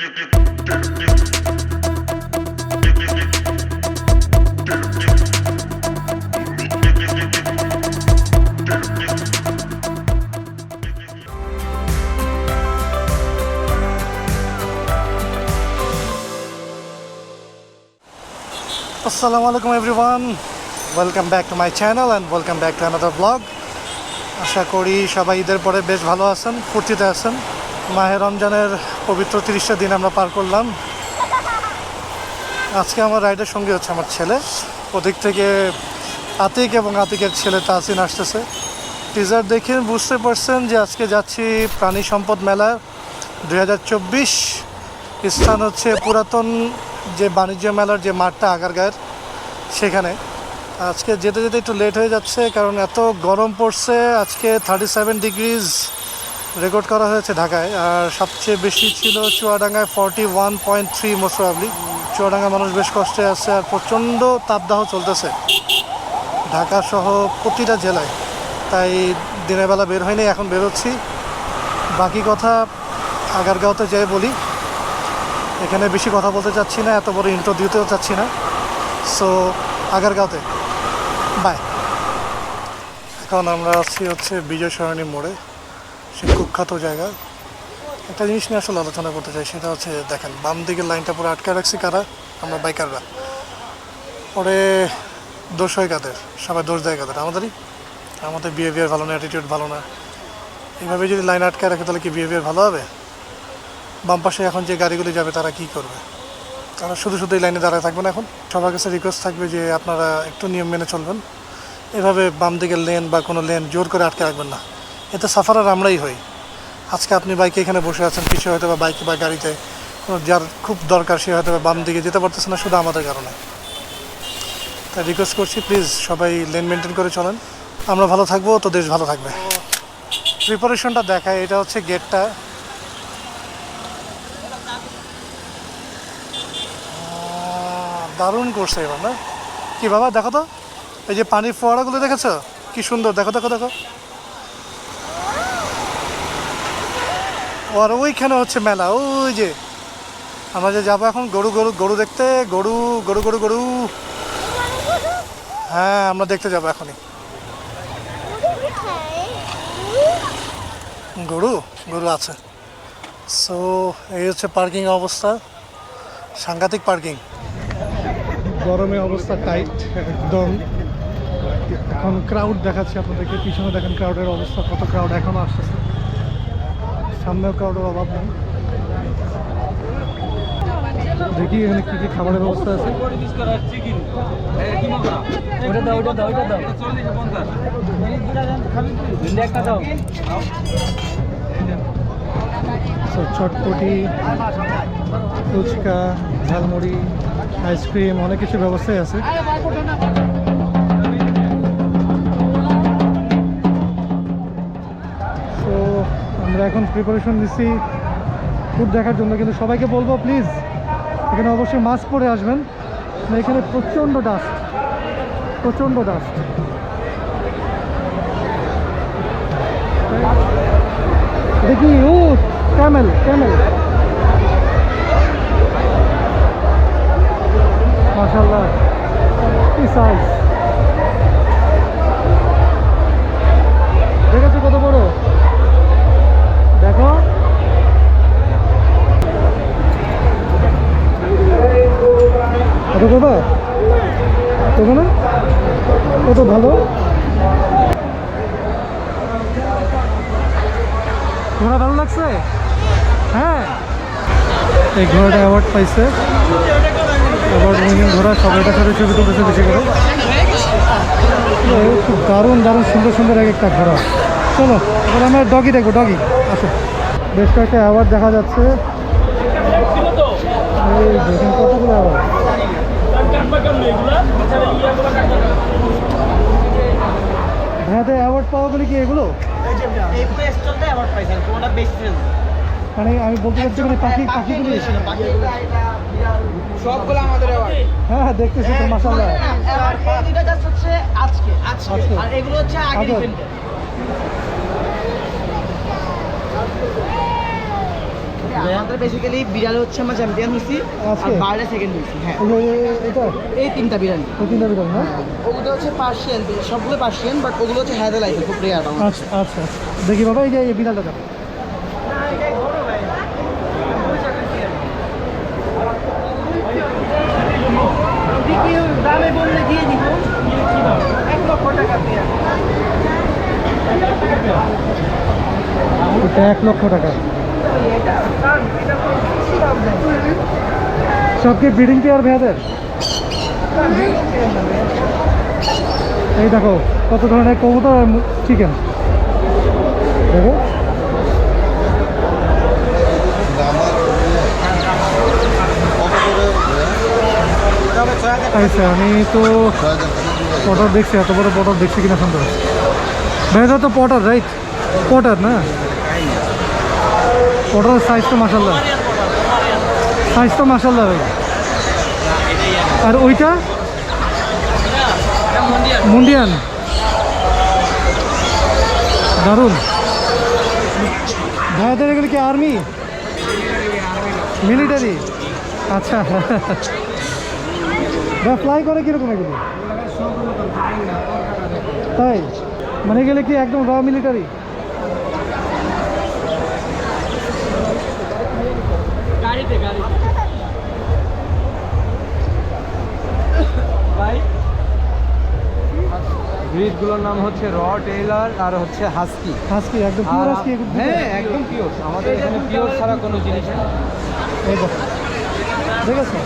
আসসালামু আলাইকুম everyone welcome back to my channel and welcome back to another blog আশা করি সবাই ঈদের পরে বেশ ভালো আছেন, ফুর্তিতে আছেন। মাহে রমজানের পবিত্র তিরিশটা দিন আমরা পার করলাম। আজকে আমার রাইডের সঙ্গে হচ্ছে আমার ছেলে। ওদিক থেকে আতিক এবং আতিকের ছেলে তাসিন আসতেছে। টিজার দেখে বুঝতে পারছেন যে আজকে যাচ্ছি প্রাণী সম্পদ মেলা দু হাজার চব্বিশ। স্থান হচ্ছে পুরাতন যে বাণিজ্য মেলার যে মাঠটা আগারগাঁয়ের, সেখানে। আজকে যেতে যেতে একটু লেট হয়ে যাচ্ছে কারণ এত গরম পড়ছে। আজকে থার্টি সেভেন ডিগ্রিজ রেকর্ড করা হয়েছে ঢাকায়। আর সবচেয়ে বেশি ছিল চুয়াডাঙ্গায় forty one point three most probably Chuadanga মানুষ বেশ কষ্টে আছে আর প্রচণ্ড তাপদাহ চলতেছে। ঢাকা সহ প্রতিটা জেলায়। তাই দিনের বেলা বের হয়নি, এখন বেরোচ্ছি। বাকি কথা আগারগাঁওতে যাই বলি। এখানে বেশি কথা বলতে চাচ্ছি না, এত বড় ইন্ট্রো দিতেও চাচ্ছি না। সো আগারগাঁওতে। বাই এখন আমরা আছি হচ্ছে বিজয় সরণী মোড়ে। সে কুখ্যাত জায়গা। একটা জিনিস নিয়ে আসলে আলোচনা করতে চাই, সেটা হচ্ছে দেখেন, বাম দিকের লাইনটা পুরো আটকে রাখছি কারা? আমরা বাইকাররা। পরে দোষ হয় কাদের? সবাই দোষ দেয় কাদের? আমাদেরই। আমাদের বিহেভিয়ার ভালো না অ্যাটিটিউড ভালো না। এইভাবে যদি লাইন আটকে রাখে, তাহলে কি বিহেভিয়ার ভালো হবে? বাম পাশে এখন যে গাড়িগুলি যাবে, তারা কি করবে? তারা শুধু শুধু এই লাইনে দাঁড়ায় থাকবেন এখন। সবার কাছে রিকোয়েস্ট থাকবে যে আপনারা একটু নিয়ম মেনে চলবেন। এভাবে বাম দিকের লেন বা কোনো লেন জোর করে আটকে রাখবেন না। এতে সাফারার আমরাই হই। আজকে আপনি বাইকে এখানে বসে আছেন, পিছু হয়তো বা বাইকে বা গাড়িতে যার খুব দরকার সে হয়তো বাম দিকে যেতে পারতেছে না, শুধু আমাদের কারণে। তাই রিকোয়েস্ট করছি প্লিজ সবাই লেন মেনটেন করে চলেন। আমরা ভালো থাকব, তো দেশ ভালো থাকবে। প্রিপারেশনটা দেখায় এটা হচ্ছে গেটটা দারুণ করছে এবার, না? কি বাবা, দেখো তো, এই যে পানির ফোয়ারাগুলো দেখেছ? কি সুন্দর, দেখো দেখো দেখো। আর ওইখানে হচ্ছে মেলা, ওই যে আমরা যে যাব এখন গরু গরু গরু দেখতে, গরু গরু গরু গরু। হ্যাঁ আমরা দেখতে যাব এখনই। গরু গরু আছে। সো এই হচ্ছে পার্কিং অবস্থা। সাংঘাতিক পার্কিং গরমে অবস্থা টাইট একদম। এখন ক্রাউড দেখাচ্ছি আপনাদেরকে, পিছনে দেখেন ক্রাউডের অবস্থা, কত ক্রাউড এখনও আসতেছে। সামনেও ক্রাউডের অভাব নেই। দেখি এখানে কি কি খাবারের ব্যবস্থা আছে। ওটা দাও ওটা দাও ওটা দাও। একটা দাও। চটপটি ফুচকা ঝালমুড়ি আইসক্রিম অনেক কিছু ব্যবস্থাই আছে। এখন প্রিপারেশন নিচ্ছি ফুড দেখার জন্য, কিন্তু সবাইকে বলব প্লিজ এখানে অবশ্যই মাস্ক পরে আসবেন। এখানে প্রচণ্ড ডাস্ট প্রচণ্ড ডাস্ট দেখি, ও ক্যামেল ক্যামেল মাশাল্লাহ কি সাইজ এই ঘোড়াটা অ্যাওয়ার্ড পাইছে। অ্যাওয়ার্ড উইনিং ঘোড়া সবাইটার সাথে ছবি তুলতেছে বেশি করে। খুব দারুণ দারুণ, সুন্দর সুন্দর এক একটা ঘোড়া। চলো, এবার আমরা ডগি দেখব ডগি আসো। বেশ কয়েকটা অ্যাওয়ার্ড দেখা যাচ্ছে। এই দেখেন অ্যাওয়ার্ড অ্যাওয়ার্ড পাওয়া বলে কি এগুলো? এই অ্যাওয়ার্ড পাইছেন মানে আমি বলতে চাচ্ছি মানে পাখি পাখিগুলি সবগুলো আমাদের হ্যাঁ হ্যাঁ দেখতেছি তো মাসাল্লাহ এই দুটো জাস্ট হচ্ছে আজকে আজকে। আর এগুলো হচ্ছে আগের আগের। ইভেন্টে আমাদের বেসিক্যালি বিড়ালে হচ্ছে আমরা চ্যাম্পিয়ন হয়েছি আর আজকে? বাইরে সেকেন্ড হয়েছি হ্যাঁ। এই এটা? এই তিনটা বিড়াল। এই তিনটা বিড়াল না? ওগুলো হচ্ছে পার্সিয়ান সবগুলো পার্সিয়ান বাট ওগুলো হচ্ছে আইসে খুব রেয়ার আচ্ছা আচ্ছা দেখি বাবা এই যে বিড়ালটা দেখো। দামে বললে দিয়ে দিব। এক লক্ষ টাকা দিয়ে। এটা এক লক্ষ টাকা। সব কি ব্রিডিং পেয়ার ভেয়াদের এই দেখো কত ধরনের কবুতর আর চিকেন। দেখো। আচ্ছা আমি তো পটার দেখছি, এত বড় পটার দেখছি কিনা সন্দেহ ভাইদা তো পটার রাইট পটার না? পটার সাইজ তো মাসাল্লাহ সাইজ তো মাসাল্লাহ ভাই। আর ওইটা? মুন্ডিয়ান। দারুণ। ভাইয়াদের এগুলো কি আর্মি মিলিটারি আচ্ছা। ফ্লাই করে কীরকম এগুলো? তাই? মানে গেলে কি একদম র মিলিটারি গাড়িতে গাড়ি ভাই? ব্রিডগুলোর নাম হচ্ছে র টেইলার আর হচ্ছে হাস্কি। হাসকি একদম পিওর হাসকি হ্যাঁ একদম পিওর আমাদের এখানে পিওর ছাড়া কোনো জিনিস নেই। এই দেখো।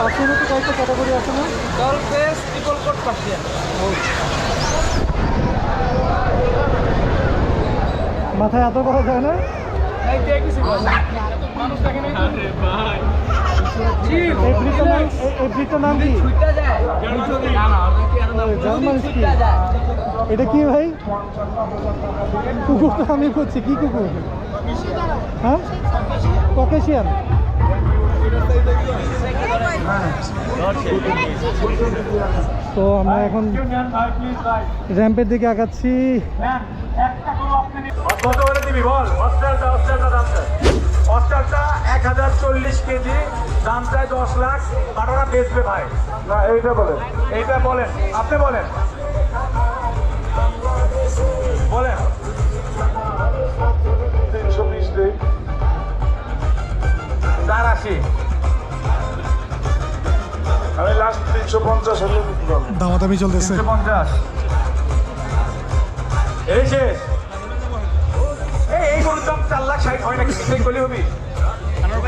দেখেছ আপনার মতো কয়েকটা ক্যাটাগরি আছে না? Doll face triple coat Persian মাথায় এত করা যায় না? এটা কি ভাই? কুকুর তো আমি করছি কি কুকুর? হ্যাঁ? ককেশিয়ান। তো আমরা এখন র্যাম্পের দিকে আগাচ্ছি। কত করে দিবি বল এক হাজার চল্লিশ কেজি দাম চাই দশ লাখ বেচবে ভাই না এইটা বলেন এইটা বলেন আপনি বলেন বলেন তিনশো বিশ দিন। চার আশি। আমি লাস্ট তিনশো পঞ্চাশ হলে দামাদামি চলতেছে। পঞ্চাশ। এই শেষ এই গরুর দাম চার লাখ ষাট হয় নাকি? বলি হবি।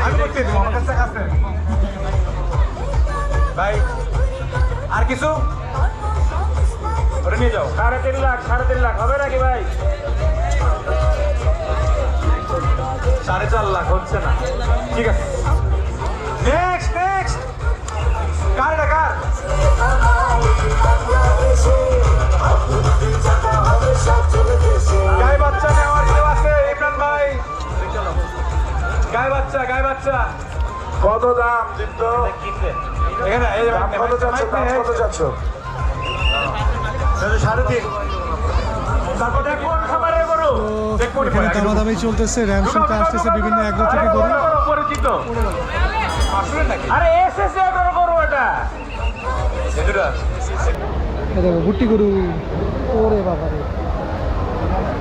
আমি করতে দেবো আমার কাছে টাকা ভাই আর কিছু? ওটা নিয়ে যাও। সাড়ে তিন লাখ সাড়ে তিন লাখ। হবে নাকি ভাই? সাড়ে চার লাখ হচ্ছে না। ঠিক আছে। গায়ে বাচ্চা নেওয়ার কেউ আছে? ইমরান ভাই। গায়ে বাচ্চা গায়ে বাচ্চা। কত দাম জিত এখানে এই কত চাচ্ছ দাম কত চাচ্ছ? সাড়ে তিন। তারপর দেখ কোন খাবারের গরু। দেখ কোন এখানে দামাদামি চলতেছে র্যাম আসতেছে বিভিন্ন অ্যাগ্রো থেকে গরু পরিচিত। আরে এসএসএ করো এটা। দেখো গুটি গরু ওরে বাবা রে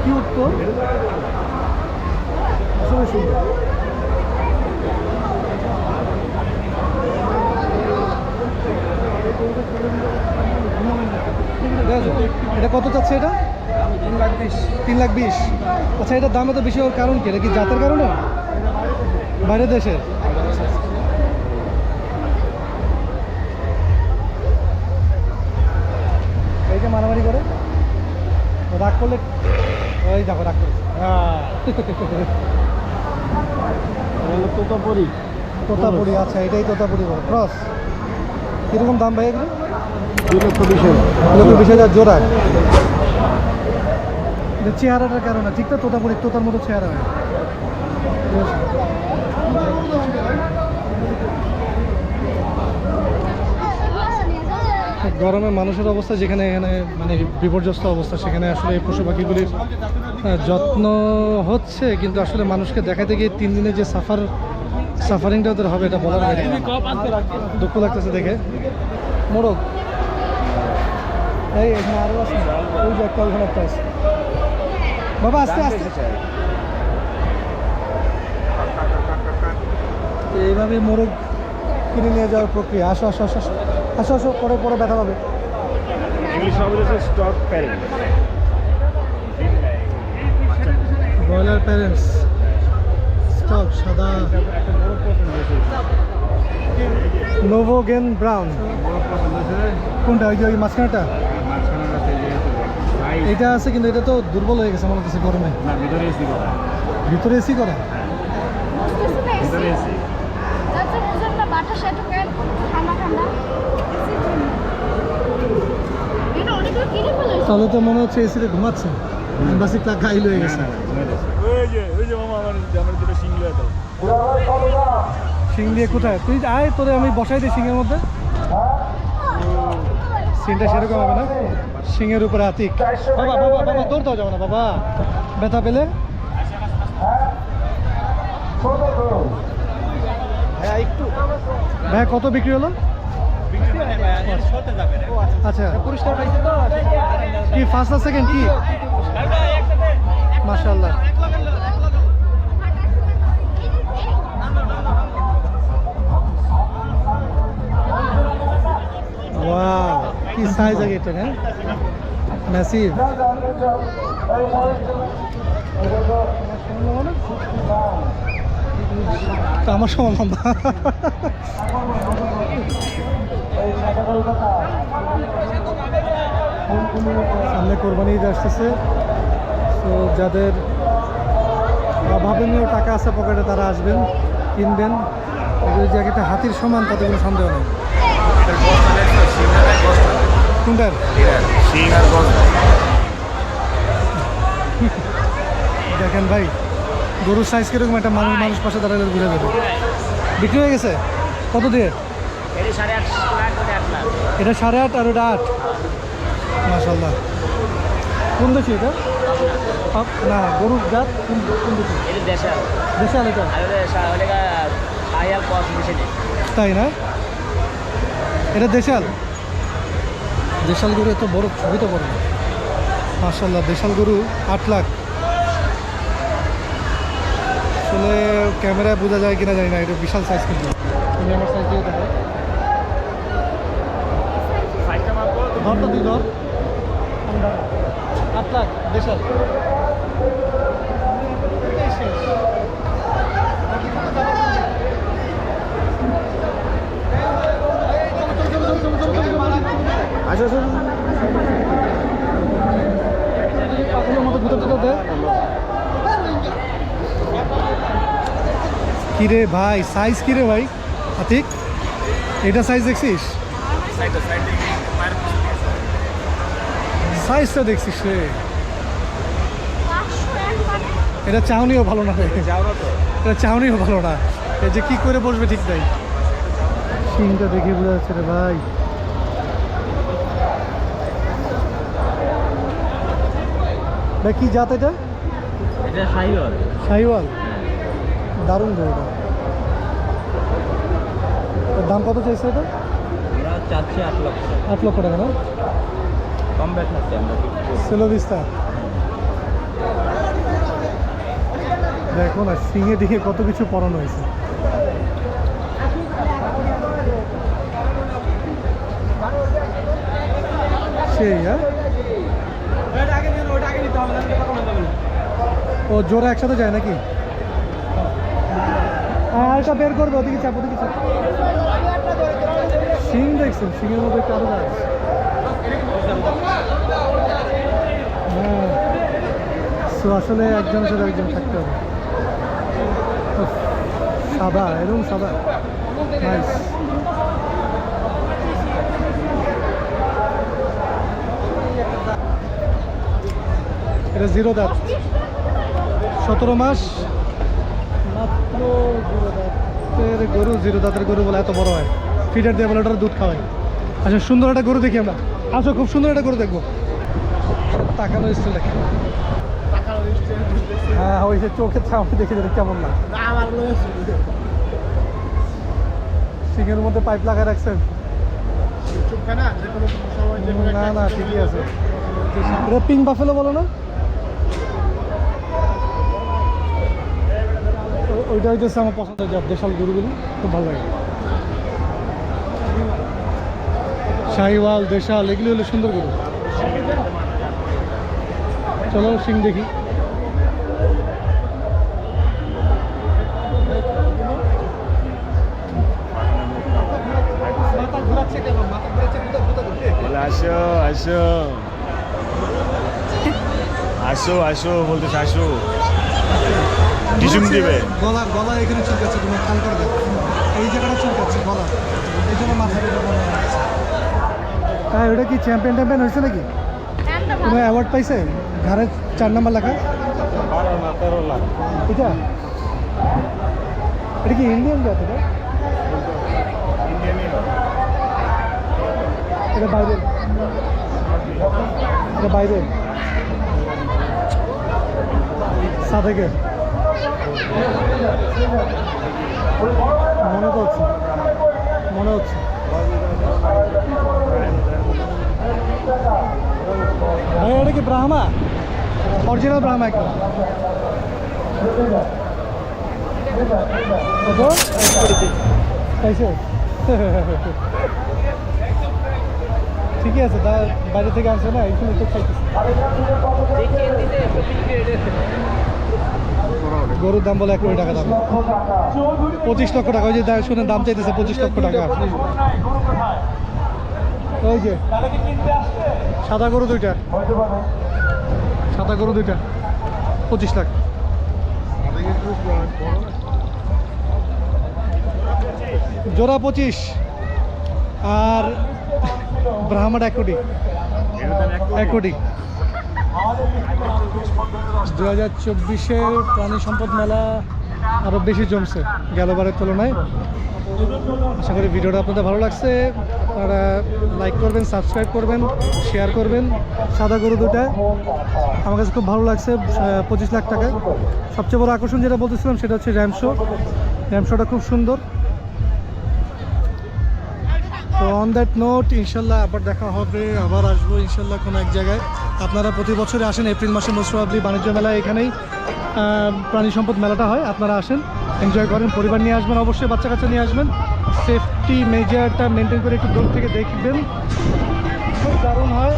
কিউট তো। সুন্দর। এটা কত চাচ্ছে এটা? তিন লাখ বিশ। তিন লাখ বিশ। আচ্ছা এটার দাম এত বেশি হওয়ার কারণ কি? এটা কি জাতের কারণে? বাইরের দেশের? মারামারি করে। রাগ করলে ওই দেখো রাগ করে তোতাপুরি। তোতাপুরি আচ্ছা এটাই তোতাপুরি বলে। ক্রস। কীরকম দাম ভাই এগুলো? দুই লক্ষ বিশ হাজার। লক্ষ বিশ হাজার জোড়া। চেহারাটার কারণে ঠিক তো তোতাপুরি তোতার মতো চেহারা হয়। গরমে মানুষের অবস্থা যেখানে এখানে মানে বিপর্যস্ত অবস্থা, সেখানে আসলে এই পশু পাখিগুলির যত্ন হচ্ছে, কিন্তু আসলে মানুষকে দেখাতে গিয়ে তিন দিনের যে সাফার সাফারিংটা ওদের হবে, এটা বলার বাইরে। দুঃখ লাগতেছে দেখে। মোরগ এই, এখানে আরও আছে। ওই যে একটা, ওইখানে একটা আছে। বাবা, আস্তে আস্তে। এইভাবে মোরগ কিনে নিয়ে যাওয়ার প্রক্রিয়া। আসো আসো আসো আসো। আসো আসো পরে পরে ব্যথা পাবে। English stock parent broiler parents stock সাদা। হয়েছে নোভোগেন ব্রাউন কোনটা? ওই যে ওই মাঝখানেটা এটা আছে কিন্তু এটা তো দুর্বল হয়ে গেছে আমার কাছে গরমে। ভিতরে এসি করা। ভিতরে এসি করা ভিতরে এসি যাতে বুঝেন না বাতাসে ঢোকেন ঠান্ডা ঠান্ডা এটা অনেকগুলো কিনে ফেলেছে তাহলে তো মনে হচ্ছে এসিতে ঘুমাচ্ছে। এম্বাসি ক্লাক গাইল হয়ে গেছে। সিং দিয়ে কোথায়? তুই আয় তোরে আমি বসাই দিই সিংয়ের মধ্যে। সিনটা সেরকম হবে না। সিংয়ের উপরে আতিক। বাবা বাবা বাবা দৌড় দাও যাবে না বাবা। ব্যথা পেলে? হ্যাঁ একটু ভাই কত বিক্রি হলো? আচ্ছা। পুরস্কার পাইছে তো? কি ফার্স্ট সেকেন্ড কি? মাশাআল্লাহ। ওয়াও কি সাইজ আগে এটা হ্যাঁ? ম্যাসিভ আমার সমান লম্বা। সামনে কোরবানি ঈদ আসতেছে। তো যাদের অভাবনীয় টাকা আছে পকেটে তারা আসবেন, কিনবেন। এই জায়গাটা হাতির সমান তাতে কোনো সন্দেহ নেই। দেখেন ভাই, গরুর সাইজ কীরকম একটা মানুষ মানুষ পাশে দাঁড়ালে বুঝে যাবে বিক্রি হয়ে গেছে? কত দিয়ে? এটা সাড়ে আট আর ওটা আট। মাসাল্লাহ কোন দেশি এটা? না গরুর জাত কোন কোন দেশি? দেশাল। এটা? তাই না? এটা দেশাল? দেশাল গরু এত বড় ছবি তো বড়। মাসাল্লাহ দেশাল গরু আট লাখ। আসলে ক্যামেরায় বোঝা যায় কিনা জানি না এটা বিশাল সাইজ কিন্তু। আমার সাইজ দিয়ে ধর তো তুই ধর। আট লাখ দেশাল এটাই শেষ। আসো আসো। পাগলের মতো ভিতর থেকে দে কিরে ভাই সাইজ কিরে ভাই? আতিক এটা সাইজ দেখছিস সাইজটা দেখছিস রে। এটা চাউনিও ভালো না তো এটা চাউনিও ভালো না। এই যে কি করে বসবে ঠিক নাই। সিংটা দেখে বোঝা যাচ্ছে রে ভাই। ভাই কি জাত এটা? এটা সাইওয়াল। শাহিওয়াল দারুণ গরুটা এর দাম কত চাইছে এটা? চাচ্ছি আট লক্ষ। আট লক্ষ টাকা না? কম দেখো না সিংহে দিকে কত কিছু পরানো হয়েছে। সেই হ্যাঁ? ও জোড়া একসাথে যায় নাকি? হ্যাঁ আরেকটা বের করবে, ওদিকে চাপ ওদিকে চাপ। সিং দেখছেন, সিংয়ের মধ্যে আরও যায় হ্যাঁ সো আসলে একজন সাথে একজন থাকতে হবে। সাদা, এরকম সাদা। এটা জিরো দাঁত। সতেরো মাস। মাত্র জিরো দাঁতের গরু জিরো দাঁতের গরু বলে এত বড় হয়। ফিডার দিয়ে বলে ওটার দুধ খাওয়াই। আচ্ছা সুন্দর একটা গরু দেখি আমরা। আচ্ছা খুব সুন্দর এটা করে দেখব। তাকানো স্টাইল দেখি হ্যাঁ ওই যে চোখের ছাউনি দেখে যেটা কেমন না সিংহের মধ্যে পাইপ লাগায় রাখছেন? না না ঠিকই আছে। এটা পিঙ্ক বাফেলো বলো না? ওইটা হইতেছে আমার পছন্দের জাত দেশাল গরুগুলি খুব ভালো লাগে। শাহিওয়াল দেশাল এগুলি হলো সুন্দর গরু। চলো সিং দেখি। আসো আসো। আসো আসো বলতেছে আসো। টিসুম দিবে। গলা গলা এখানে চুলকাচ্ছে তুমি খেয়াল করে দেখো। এই জায়গাটা চুলকাচ্ছে গলা। এই জন্য মাথা হ্যাঁ ওটা কি চ্যাম্পিয়ন ট্যাম্পিয়ন হয়েছে নাকি? কোনো অ্যাওয়ার্ড পাইছে? ঘরে চার নাম্বার লেখা। এটা? এটা কি ইন্ডিয়ান জাত এটা? এটা বাইরের। এটা বাইরের। সাদেকের। মনে তো হচ্ছে মনে হচ্ছে। ভাই এটা কি ব্রাহ্মা? অরিজিনাল ব্রাহ্মা একদম। ঠিকই আছে, তা বাইরে থেকে আসছে না, এইখানে তো খাইতেছে। গরুর দাম বলে এক কোটি টাকা দাম। পঁচিশ লক্ষ টাকা, ওই যে শুনে দাম চাইতেছে পঁচিশ লক্ষ টাকা। ওই যে, সাদা গরু দুইটা। সাদা গরু দুইটা, পঁচিশ লাখ। জোড়া পঁচিশ, আর ব্রাহ্মণ এক কোটি। দু হাজার চব্বিশের প্রাণী সম্পদ মেলা আরও বেশি জমছে গেলবারের তুলনায়। আশা করি ভিডিওটা আপনাদের ভালো লাগছে। আপনারা লাইক করবেন সাবস্ক্রাইব করবেন শেয়ার করবেন। সাদা গরু দুটা আমার কাছে খুব ভালো লাগছে পঁচিশ লাখ টাকা সবচেয়ে বড় আকর্ষণ যেটা বলতেছিলাম সেটা হচ্ছে র্যামশো র্যামশোটা খুব সুন্দর। তো অন দ্যাট নোট ইনশাল্লাহ আবার দেখা হবে, আবার আসব ইনশাল্লাহ কোনো এক জায়গায়। আপনারা প্রতি বছরে আসেন, এপ্রিল মাসে মোস্ট প্রবাবলি বাণিজ্য মেলা এখানেই প্রাণী সম্পদ মেলাটা হয়, আপনারা আসেন। এনজয় করেন, পরিবার নিয়ে আসবেন, অবশ্যই বাচ্চা কাচ্চা নিয়ে আসবেন। সেফটি মেজারটা মেনটেন করে একটু দূর থেকে দেখবেন। খুব দারুণ হয়।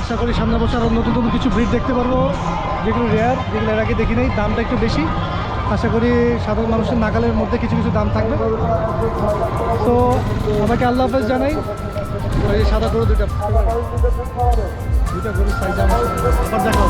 আশা করি সামনে বছর আরও নতুন নতুন কিছু ব্রিড দেখতে পারব। যেগুলো রেয়ার যেগুলো এর আগে দেখি নেই দামটা একটু বেশি। আশা করি সাধারণ মানুষের নাগালের মধ্যে কিছু কিছু দাম থাকবে। তো আমাকে আল্লাহ হাফেজ জানাই। যে সাদা গরু দুটা দুটা গরুর সাইজ আমার দেখা।